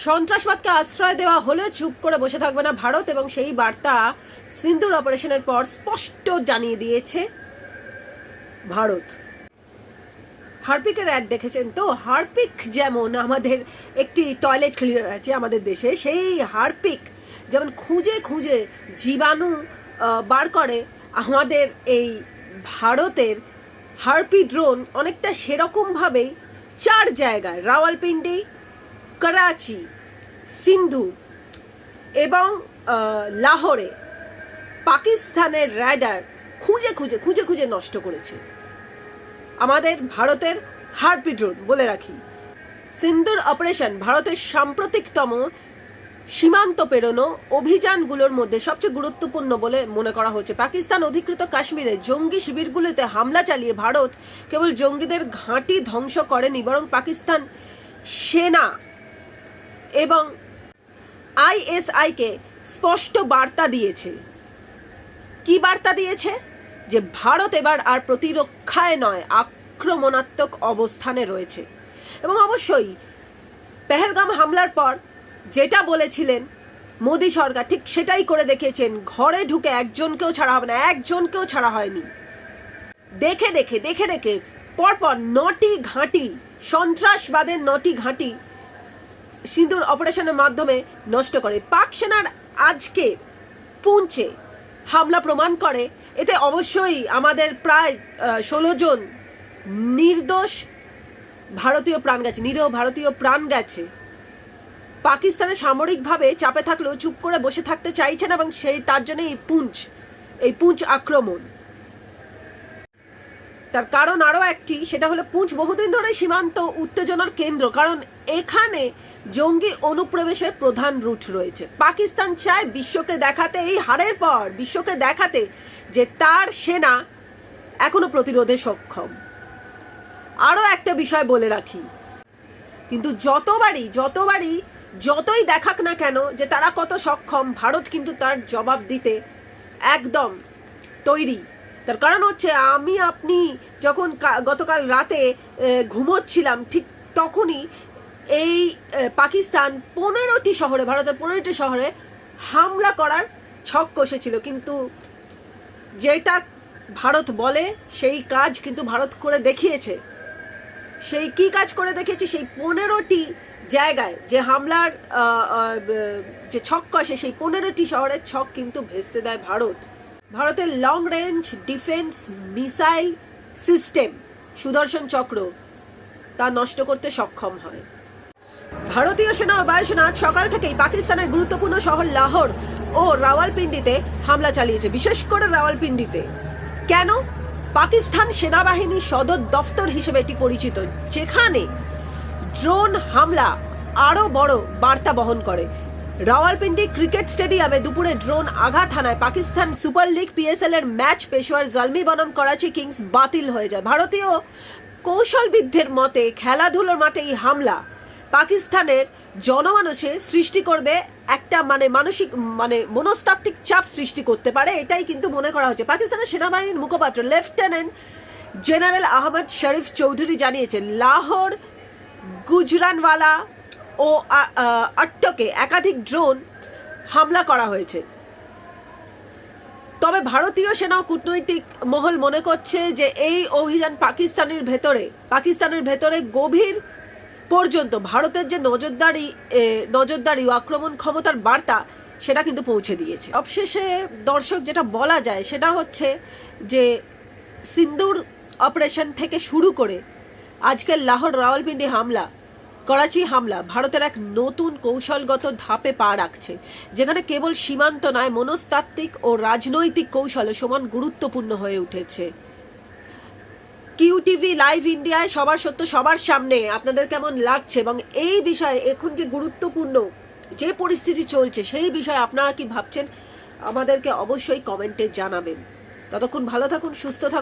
সন্ত্রাসবাদকে আশ্রয় দেওয়া হলে চুপ করে বসে থাকবে না ভারত এবং সেই বার্তা সিন্দুর অপারেশনের পর স্পষ্ট জানিয়ে দিয়েছে ভারত। হারপিকের অ্যাড দেখেছেন তো? হারপিক যেমন আমাদের একটি টয়লেট ক্লিনার আছে আমাদের দেশে, সেই হারপিক যেমন খুঁজে খুঁজে জীবাণু বার করে, আমাদের এই ভারতের হারপি ড্রোন অনেকটা সেরকমভাবেই চার জায়গায়, রাওয়ালপিন্ডি করাচি, সিন্ধু এবং লাহোরে পাকিস্তানের রাডার খুঁজে খুঁজে খুঁজে খুঁজে নষ্ট করেছে। আমাদের ভারতের হারপি ড্রোন বলে রাখি। সিন্দুর অপারেশন ভারতের সাম্প্রতিকতম সীমান্ত পেরোনো অভিযানগুলোর মধ্যে সবচেয়ে গুরুত্বপূর্ণ বলে মনে করা হচ্ছে। পাকিস্তান অধিকৃত কাশ্মীরে জঙ্গি শিবিরগুলিতে হামলা চালিয়ে ভারত কেবল জঙ্গিদের ঘাঁটি ধ্বংস করেনি, বরং পাকিস্তান সেনা এবং আইএসআইকে স্পষ্ট বার্তা দিয়েছে। কি বার্তা দিয়েছে? যে ভারত এবার আর প্রতিরক্ষায় নয়, আক্রমণাত্মক অবস্থানে রয়েছে। এবং অবশ্যই পেহেলগাম হামলার পর যেটা বলেছিলেন মোদী সরকার, ঠিক সেটাই করে দেখিয়েছেন, ঘরে ঢুকে একজনকেও ছাড়া হবে না, একজনকেও ছাড়া হয়নি। দেখে দেখে দেখে দেখে, পরপর নটি ঘাঁটি, সন্ত্রাসবাদের নটি ঘাঁটি সিঁদুর অপারেশনের মাধ্যমে নষ্ট করে। পাক সেনার আজকে পুঞ্চে হামলা প্রমাণ করে। এতে অবশ্যই আমাদের প্রায় ষোলো জন নির্দোষ ভারতীয় প্রাণ গেছে, নিরীহ ভারতীয় প্রাণ গেছে। পাকিস্তানে সামরিকভাবে চাপে থাকলেও চুপ করে বসে থাকতে চাইছেন এবং সেই, তার জন্য এই পুঞ্চ এই পুঞ্চ আক্রমণ। তার কারণ আরও একটি, সেটা হলো পুঞ্চ বহুদিন ধরে সীমান্ত উত্তেজনার কেন্দ্র, কারণ এখানে জঙ্গি অনুপ্রবেশের প্রধান রুট রয়েছে। পাকিস্তান চায় বিশ্বকে দেখাতে, এই হারের পর বিশ্বকে দেখাতে যে তার সেনা এখনও প্রতিরোধে সক্ষম। আরও একটা বিষয় বলে রাখি, কিন্তু যতবারই যতবারই, যতই দেখাক না কেন যে তারা কত সক্ষম, ভারত কিন্তু তার জবাব দিতে একদম তৈরি। তার কারণ হচ্ছে আমি, আপনি যখন গতকাল রাতে ঘুমোচ্ছিলাম, ঠিক তখনই এই পাকিস্তান পনেরোটি শহরে, ভারতের পনেরোটি শহরে হামলা করার ছক কষেছিল। কিন্তু যেটা ভারত বলে, সেই কাজ কিন্তু ভারত করে দেখিয়েছে। সেই কি কাজ করে দেখেছি সেই পনেরোটি জায়গায় যে হামলার যে ছক কষে, সেই পনেরোটি শহরের ছক কিন্তু ভেস্তে দেয় ভারত। ভারতের long range defence missile system Sudarshan Chakra, তা নষ্ট করতে সক্ষম হয়। ভারতীয় সেনা ও বায়ুসেনা আজ সকাল থেকেই পাকিস্তানের গুরুত্বপূর্ণ শহর লাহোর ও রাওয়ালপিন্ডিতে হামলা চালিয়েছে, বিশেষ করে রাওয়ালপিন্ডিতে। কেন? পাকিস্তান সেনাবাহিনী সদর দফতর হিসেবে এটি পরিচিত, যেখানে ড্রোন হামলা আরও বড় বার্তা বহন করে। রাওয়ালপিন্ডি ক্রিকেট স্টেডিয়ামে দুপুরে ড্রোন আঘাত হানায় পাকিস্তান সুপার লিগ পিএসএল এর ম্যাচ পেশোয়ার জলমি বনাম করাচি কিংস বাতিল হয়ে যায়। ভারতীয় কৌশলবিদদের মতে খেলাধুলোর মাঠে এই হামলা। পাকিস্তানের জনমানসে সৃষ্টি করবে একটা মানে মানসিক মানে মনস্তাত্ত্বিক চাপ সৃষ্টি করতে পারে, এটাই কিন্তু মনে করা হচ্ছে। পাকিস্তানের সেনাবাহিনীর মুখপাত্র লেফটেন্যান্ট জেনারেল আহমদ শরীফ চৌধুরী জানিয়েছেন, লাহোর গুজরানওয়ালা ও, আ- আ- আট্টকে একাধিক ড্রোন হামলা করা হয়েছে। তবে ভারতীয় সেনা কূটনৈতিক মহল মনে করছে যে এই অভিযান পাকিস্তানের ভেতরে পাকিস্তানের ভেতরে গভীর পর্যন্ত ভারতের যে নজরদারি নজরদারি ও আক্রমণ ক্ষমতার বার্তা, সেটা কিন্তু পৌঁছে দিয়েছে। অবশেষে দর্শক যেটা বলা যায়, সেটা হচ্ছে যে সিন্দুর অপারেশন থেকে শুরু করে আজকের লাহোর রাওয়ালপিন্ডি হামলা করাচি হামলা, ভারতের এক নতুন কৌশলগত ধাপে পা রাখছে, যেখানে কেবল সীমান্ত নয়, মনস্তাত্ত্বিক ও রাজনৈতিক কৌশলে সমান গুরুত্বপূর্ণ হয়ে উঠেছে। কিউ টিভি লাইভ ইন্ডিয়ায় সবার সত্য, সবার সামনে। আপনাদের কেমন লাগছে? এবং এই বিষয়ে এখন যে গুরুত্বপূর্ণ যে পরিস্থিতি চলছে, সেই বিষয়ে আপনারা কি ভাবছেন? আমাদেরকে অবশ্যই কমেন্টে জানাবেন। ততক্ষণ ভালো থাকুন, সুস্থ থাকুন।